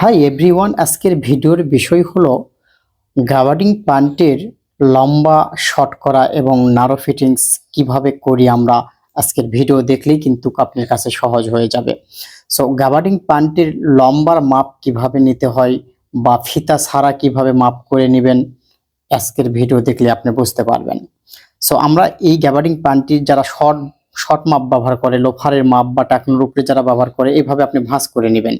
Hi everyone আজকের ভিডিওর বিষয় হলো গাবার্ডিং প্যান্টের লম্বা, শর্ট করা এবং নারো ফিটিংস কীভাবে করি আমরা আজকের ভিডিও দেখলেই কিন্তু আপনার কাছে সহজ হয়ে যাবে। সো গাবার্ডিং প্যান্টের লম্বার মাপ কীভাবে নিতে হয় বা ফিতা ছাড়া কীভাবে মাপ করে নেবেন, আজকের ভিডিও দেখলে আপনি বুঝতে পারবেন। সো আমরা এই গ্যাবার্ডিং প্যান্টটির যারা শর্ট শর্ট মাপ ব্যবহার করে, লোফারের মাপ বা টাকনোর উপরে যারা ব্যবহার করে এইভাবে আপনি ভাঁজ করে নেবেন।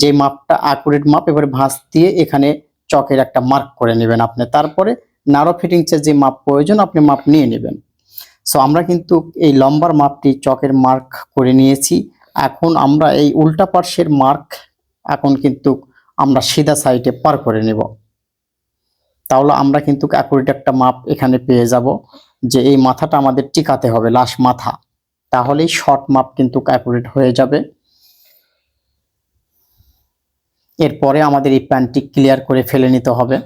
যে মাপটা অ্যাকুরেট মাপ, এবারে ভাঁজ দিয়ে এখানে চকের একটা মার্ক করে নেবেন আপনি। তারপরে নারো ফিটিংসের যে মাপ প্রয়োজন, আপনি মাপ নিয়ে নেবেন। সো আমরা কিন্তু এই লম্বার মাপটি চকের মার্ক করে নিয়েছি। এখন আমরা এই উল্টা পার্শ্বের মার্ক এখন কিন্তু আমরা সিধা সাইডে পার করে নেব। তাহলে আমরা কিন্তু অ্যাকুরেট একটা মাপ এখানে পেয়ে যাব যে এই মাথাটা আমাদের টিকাতে হবে লাশ মাথা। তাহলেই শর্ট মাপ কিন্তু অ্যাকুরেট হয়ে যাবে। এরপরে আমাদের এই প্যানটি ক্লিয়ার করে ফেলে নিতে হবে।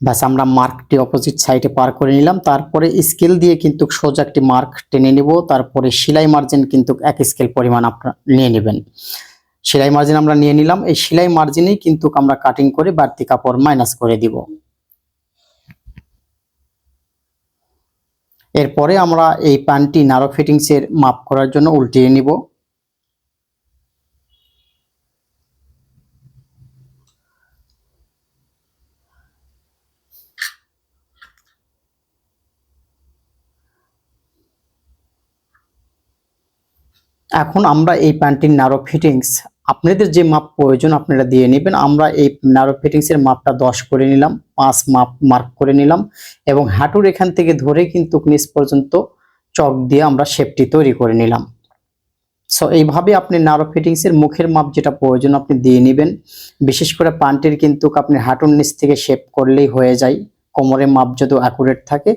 ব্যাস, আমরা মার্কটি অপোজিট সাইডে পার করে নিলাম। তারপরে স্কেল দিয়ে কিন্তু সোজা একটি মার্ক টেনে নিব। তারপরে সেলাই মার্জিন কিন্তু এক স্কেল পরিমাণ আপনার নিয়ে নেবেন। সেলাই মার্জিন আমরা নিয়ে নিলাম। এই সেলাই মার্জিনেই কিন্তু আমরা কাটিং করে বাড়তি কাপড় মাইনাস করে দিব। এরপরে আমরা এই প্যান্টটি নারো ফিটিংসের মাপ করার জন্য উল্টিয়ে নিব। এখন আমরা এই প্যান্টির ন্যারো ফিটিংস আপনাদের যে মাপ প্রয়োজন আপনারা দিয়ে নেবেন, আমরা এই ন্যারো ফিটিংস এর মাপটা দশ করে নিলাম, পাঁচ মাপ মার্ক করে নিলাম এবং হাঁটুর এখান থেকে ধরে কিন্তু নিচ পর্যন্ত চক দিয়ে আমরা শেপটি তৈরি করে নিলাম। সো এইভাবে আপনি নারো ফিটিংস এর মুখের মাপ যেটা প্রয়োজন আপনি দিয়ে নেবেন, বিশেষ করে প্যান্টের কিন্তু আপনি হাঁটুর নিচ থেকে শেপ করলেই হয়ে যায়, কোমরের মাপ যদি অ্যাকুরেট থাকে,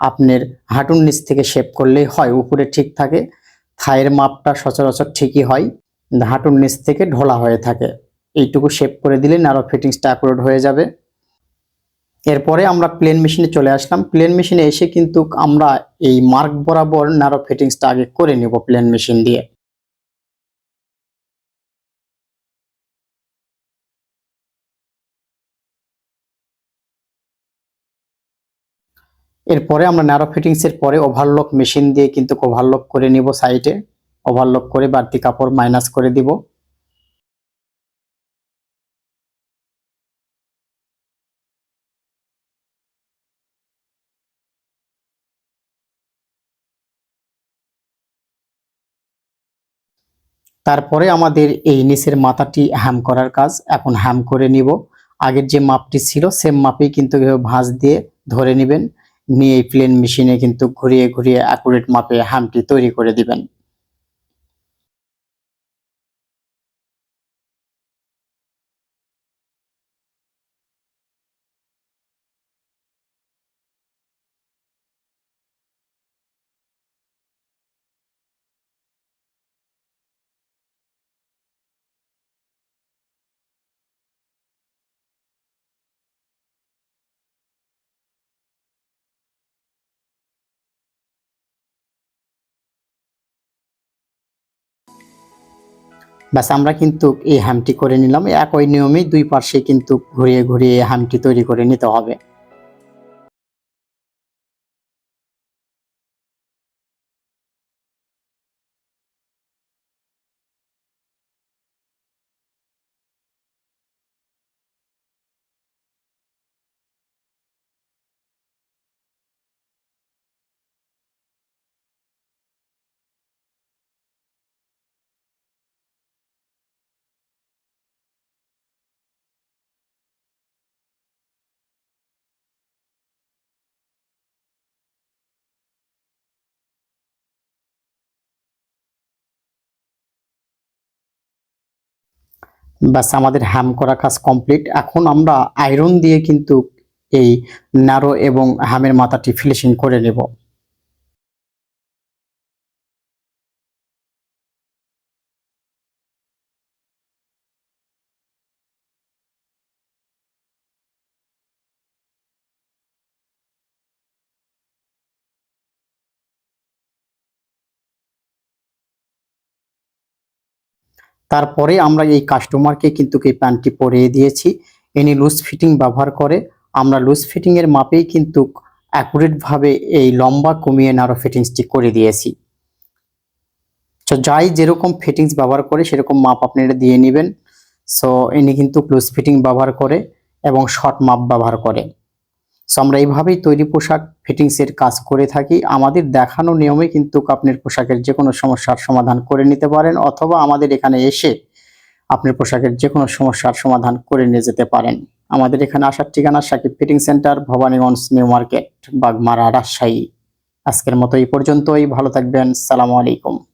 আপনার হাঁটুর নিচ থেকে শেপ করলেই হয়, উপরে ঠিক থাকে। থায়ের মাপটা সচরাচর ঠিকই হয় হাঁটুর নিচ থেকে ঢোলা হয়ে থাকে। এইটুকু শেপ করে দিলে নারো ফিটিংসটা অ্যাকুরেট হয়ে যাবে। এরপরে আমরা প্লেন মেশিনে চলে আসলাম। প্লেন মেশিনে এসে কিন্তু আমরা এই মার্ক বরাবর নারো ফিটিংসটা আগে করে নেব প্লেন মেশিন দিয়ে। এরপরে আমরা ন্যারো ফিটিংস এর পরে ওভারলক মেশিন দিয়ে কিন্তু ওভারলক করে নিব সাইডে ওভারলক করে বাড়তি কাপড় মাইনাস করে দিব। তারপরে আমাদের এই নিচের মাথাটি হ্যাম করার কাজ। এখন হ্যাম করে নিব। আগের যে মাপটি ছিল সেম মাপেই কিন্তু ভাঁজ দিয়ে ধরে নেবেন। নিয়ে প্লেন মেশিনে কিন্তু ঘুরিয়ে ঘুরিয়ে অ্যাকুরেট মাপে হামটি তৈরি করে দিবেন। ব্যাস আমরা কিন্তু এই হ্যামটি করে নিলাম। একই নিয়মে দুই পাশে কিন্তু ঘুরিয়ে ঘুরিয়ে হ্যামটি তৈরি করে নিতে হবে। ব্যাস আমাদের হ্যাম করা কাজ কমপ্লিট এখন আমরা আয়রন দিয়ে কিন্তু এই নারো এবং হ্যামের মাথাটি ফিনিশিং করে নেব। তারপরে আমরা এই কাস্টমারকে কিন্তু এই প্যান্টটি পরিয়ে দিয়েছি। ইনি লুজ ফিটিং ব্যবহার করে। আমরা লুজ ফিটিং এর মাপেই কিন্তু অ্যাকুরেট ভাবে এই লম্বা কমিয়ে নারো ফিটিংসটি করে দিয়েছি। তো যাই যেরকম ফিটিংস ব্যবহার করে, সেরকম মাপ আপনারা দিয়ে নেবেন। সো ইনি কিন্তু ক্লোজ ফিটিং ব্যবহার করে এবং শর্ট মাপ ব্যবহার করে। সো আমরা এইভাবেই তৈরি পোশাক ফিটিংসের কাজ করে থাকি। আমাদের দেখানো নিয়মে কিন্তু আপনার পোশাকের যে কোনো সমস্যার সমাধান করে নিতে পারেন অথবা আমাদের এখানে এসে আপনার পোশাকের যে কোনো সমস্যার সমাধান করে নিয়ে যেতে পারেন। আমাদের এখানে আসার ঠিকানা Sakib fitting centre Bhabaniganj, new market, Bagmara, Rajshahi. আজকের মতো এই পর্যন্তই। ভালো থাকবেন। সালামু আলাইকুম।